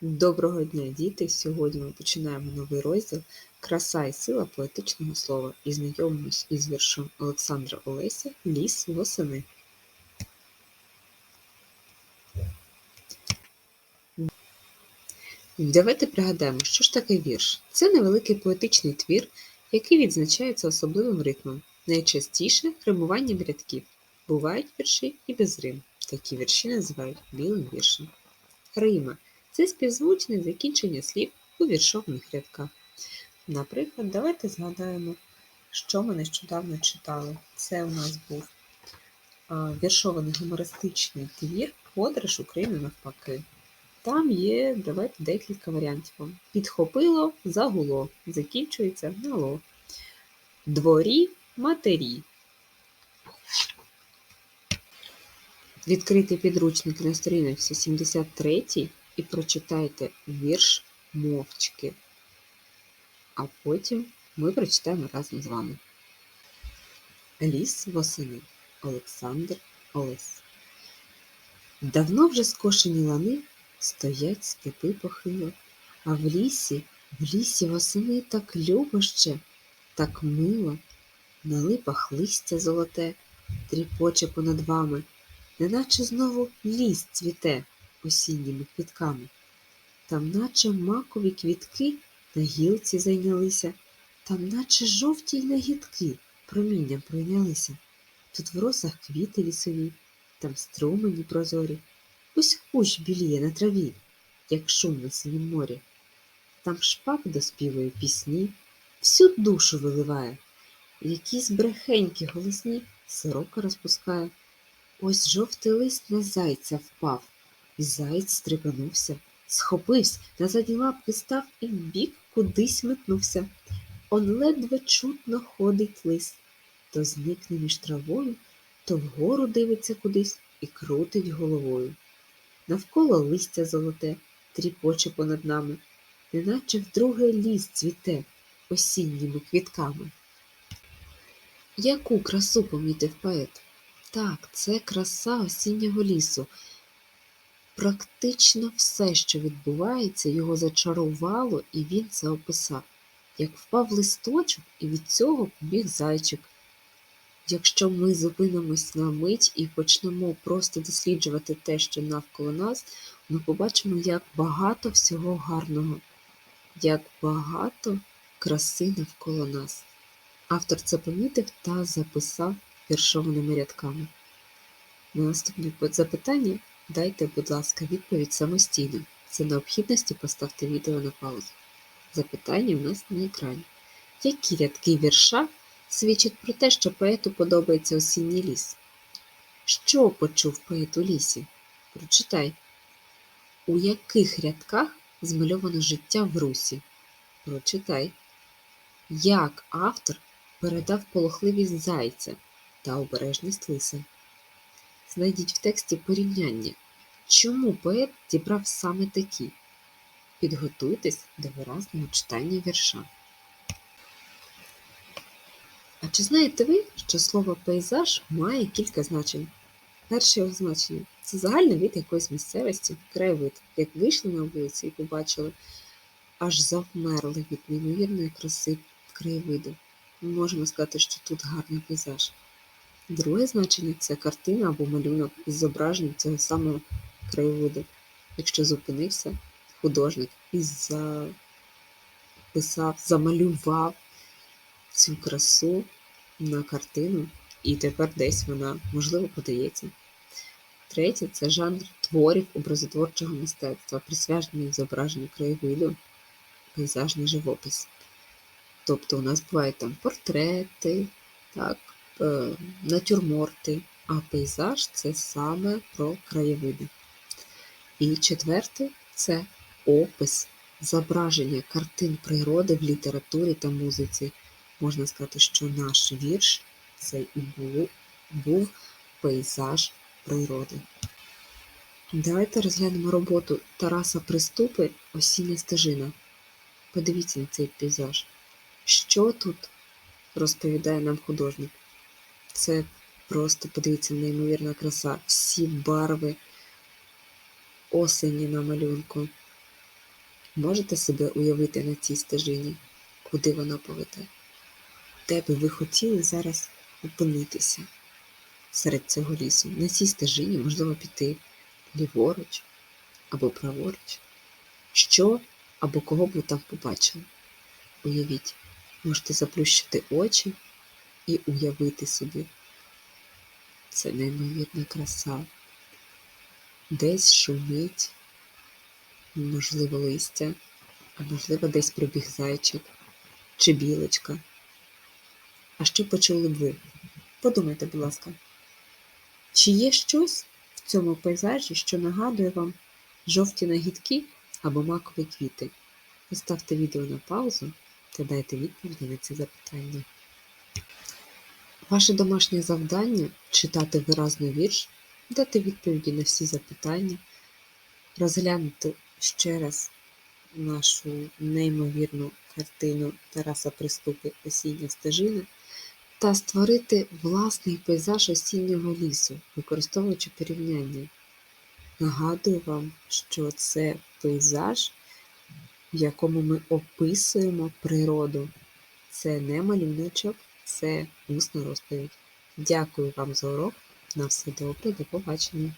Доброго дня, діти! Сьогодні ми починаємо новий розділ Краса і сила поетичного слова і знайомимось із віршом Олександра Олеся Ліс восени. Давайте пригадаємо, що ж таке вірш. Це невеликий поетичний твір, який відзначається особливим ритмом, найчастіше римуванням рядків. Бувають вірші і без рим. Такі вірші називають білим віршем. Рима це співзвучне закінчення слів у віршованих рядках. Наприклад, давайте згадаємо, що ми нещодавно читали. Це у нас був віршований гумористичний твір Подорож України навпаки. Там є, давайте декілька варіантів. Підхопило, загуло, закінчується на ло. Дворі матері. Відкрийте підручник на сторінці 73 і прочитайте вірш мовчки. А потім ми прочитаємо разом з вами. Ліс восени Олександр Олесь. Давно вже скошені лани стоять степи похило, а в лісі, в лісі восени так любо ще, так мило, на липах листя золоте, тріпоче понад вами, неначе знову ліс цвіте осінніми квітками. Там, наче макові квітки на гілці зайнялися, там, наче жовті й нагідки промінням пройнялися. Тут в росах квіти лісові, там струмені прозорі, ось кущ біліє на траві, як шум на синім морі. Там шпак доспівує пісні, всю душу виливає, якісь брехенькі голосні сорока розпускає. Ось жовтий лист на зайця впав, заєць стрепенувся, схопився, на задні лапки став і вбік кудись метнувся. Он ледве чутно ходить лист, то зникне між травою, то вгору дивиться кудись і крутить головою. Навколо листя золоте тріпоче понад нами, неначе вдруге ліс цвіте осінніми квітками. Яку красу помітив поет? Так, це краса осіннього лісу. Практично все, що відбувається, його зачарувало, і він це описав. Як впав листочок, і від цього побіг зайчик. Якщо ми зупинимось на мить і почнемо просто досліджувати те, що навколо нас, ми побачимо, як багато всього гарного, як багато краси навколо нас. Автор це помітив та записав віршованими рядками. На наступне запитання дайте, будь ласка, відповідь самостійно. За необхідності поставте відео на паузу. Запитання у нас на екрані. Які рядки вірша свідчать про те, що поету подобається осінній ліс? Що почув поет у лісі? Прочитай. У яких рядках змальовано життя в русі? Прочитай. Як автор передав полохливість зайця та обережність лиса? Знайдіть в тексті порівняння, чому поет дібрав саме такі. Підготуйтесь до виразного читання вірша. А чи знаєте ви, що слово пейзаж має кілька значень? Перше його значення це загальний вид якоїсь місцевості, краєвид, як вийшли на вулиці і побачили, аж завмерли від неймовірної краси краєвиду. Ми можемо сказати, що тут гарний пейзаж. Друге значення це картина або малюнок із зображенням цього самого краєвиду. Якщо зупинився художник і записав, замалював цю красу на картину, і тепер десь вона, можливо, подається. Третє це жанр творів образотворчого мистецтва, присвячений зображенню краєвиду, пейзажний живопис. Тобто у нас бувають там портрети, так, натюрморти, а пейзаж це саме про краєвиди. І четверте це опис, зображення картин природи в літературі та музиці. Можна сказати, що наш вірш це і був, був пейзаж природи. Давайте розглянемо роботу Тараса Приступи Осіння стежина. Подивіться на цей пейзаж. Що тут розповідає нам художник? Це просто подивіться, неймовірна краса. Всі барви осені на малюнку. Можете себе уявити на цій стежині, куди вона поведе? Де би ви хотіли зараз опинитися серед цього лісу? На цій стежині можливо піти ліворуч або праворуч. Що або кого б ви там побачили? Уявіть, можете заплющити очі і уявити собі. Це неймовірна краса. Десь шумить, можливо, листя, а можливо, десь пробіг зайчик чи білочка. А що почули б ви? Подумайте, будь ласка, чи є щось в цьому пейзажі, що нагадує вам жовті нагідки або макові квіти? Поставте відео на паузу та дайте відповіді на ці запитання. Ваше домашнє завдання читати виразно вірш, дати відповіді на всі запитання, розглянути ще раз нашу неймовірну картину Тараса Приступи Осіння стежина та створити власний пейзаж осіннього лісу, використовуючи порівняння. Нагадую вам, що це пейзаж, в якому ми описуємо природу. Це не малюночок, це усна розповідь. Дякую вам за урок. На все добре, до побачення.